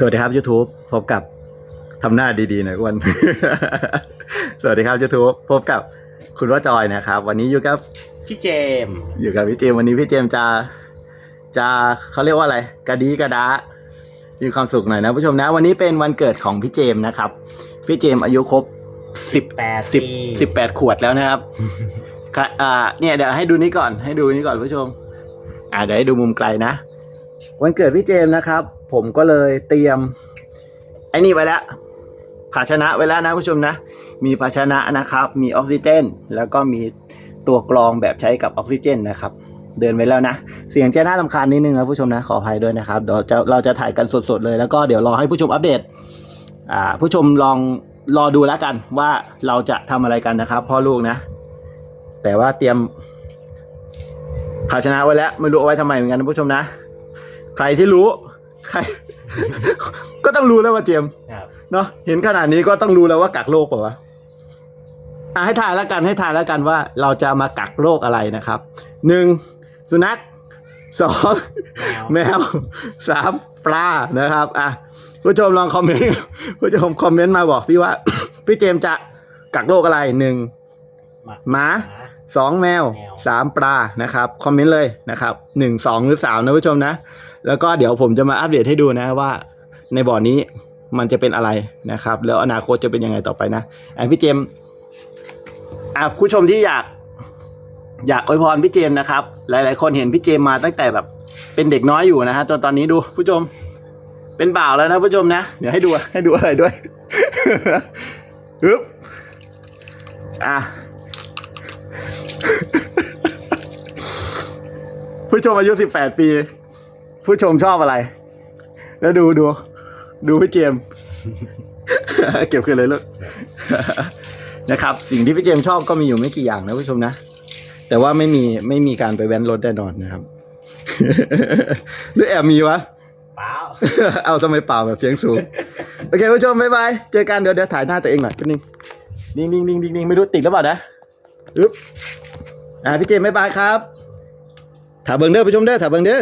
สวัสดีครับ YouTube พบกับทำหน้าดีๆหน่อยอ้วน สวัสดีครับ YouTube พบกับคุณว่าจอยนะครับ วันนี้อยู่กับพี่เจมส์อยู่กับพี่เจมส์วันนี้พี่เจมส์จะจะเขาเรียกว่าอะไร กระดีกระดามีความสุขหน่อยนะผู้ชมนะ วันนี้เป็นวันเกิดของพี่เจมส์นะครับ พี่เจมส์อายุครบสิบแปดสิบปีสิบแปดขวดแล้วนะครับค่ะอ่าเนี่ยเดี๋ยวให้ดูนี้ก่อนให้ดูนี้ก่อนผู้ชม อ่าเดี๋ยวให้ดูมุมไกลนะ วันเกิดพี่เจมส์นะครับ ผมก็เลยเตรียมไอ้นี่ไว้แล้วภาชนะไว้แล้วนะผู้ชมนะ มีภาชนะนะครับ มีออกซิเจน แล้วก็มีตัวกรองแบบใช้กับออกซิเจนนะครับ เดินไปแล้วนะ เสียงจะน่าลำคาญนิดนึงนะผู้ชมนะขออภัยด้วยนะครับเดี๋ยวจะเราจะถ่ายกันสดๆเลยแล้วก็เดี๋ยวรอให้ผู้ชมอัปเดตอ่าผู้ชมลองรอดูแล้วกันว่าเราจะทำอะไรกันนะครับ พ่อลูกนะ แต่ว่าเตรียมภาชนะไว้แล้วไม่รู้เอาไว้ทำไมเหมือนกันนะผู้ชมนะ ใครที่รู้ ใคร ก็ต้องรู้แล้วว่าเตรียมครับเนาะเห็นขนาดนี้ก็ต้องรู้แล้วว่ากักโรคเปล่าวะอะให้ทายแล้วกันให้ทายแล้วกันว่า เราจะมากักโรคอะไรนะครับหนึ่งสุนัขสองแมวแมวสามปลานะครับอะผู้ชมลองคอมเมนต์ผู้ชมคอมเมนต์มาบอกสิว่า พี่เจมส์จะกักโรคอะไรหนึ่งหมาหมาหมาสองแมวแมวสามปลานะครับ คอมเมนต์เลยนะครับหนึ่งสองหรือสามนะผู้ชมนะ แล้วก็เดี๋ยวผมจะมาอัปเดตให้ดูนะว่าในบ่อนี้มันจะเป็นอะไรนะครับ แล้วอนาคตจะเป็นยังไงต่อไปนะอะพี่เจมส์อะผู้ชมที่อยาก อยากอวยพรพี่เจมส์นะครับ หลาย ๆ คนเห็นพี่เจมส์มาตั้งแต่แบบเป็นเด็กน้อยอยู่นะฮะจนตอนนี้ดูผู้ชมเป็นบ่าวแล้วนะผู้ชมนะ เดี๋ยวให้ดูให้ดูอะไรด้วยฮึบอะผู้ชมอายุสิบแปดปี ผู้ชมชอบอะไร แล้วดูดู ดูพี่เจมส์เก็บคืนเลยลูก นะครับ สิ่งที่พี่เจมส์ชอบก็มีอยู่ไม่กี่อย่างนะผู้ชมนะ แต่ว่าไม่มีไม่มีการไปแว้นรถแน่นอนนะครับ หรือแอบมีวะ เปล่า เอาทำไมเปล่าแบบเสียงสูง โอเคผู้ชมบ๊ายบาย เจอกันเดี๋ยวเดี๋ยวถ่ายหน้าตัวเองหน่อยแป๊บนึงนิ่งนิ่งนิ่งนิ่งนิ่งไม่รู้ติดหรือเปล่านะอึ๊บอ่าพี่เจมส์บ๊ายบายครับถ่ายเบิงเด้อผู้ชมเด้อถ่ายเบิงเด้อ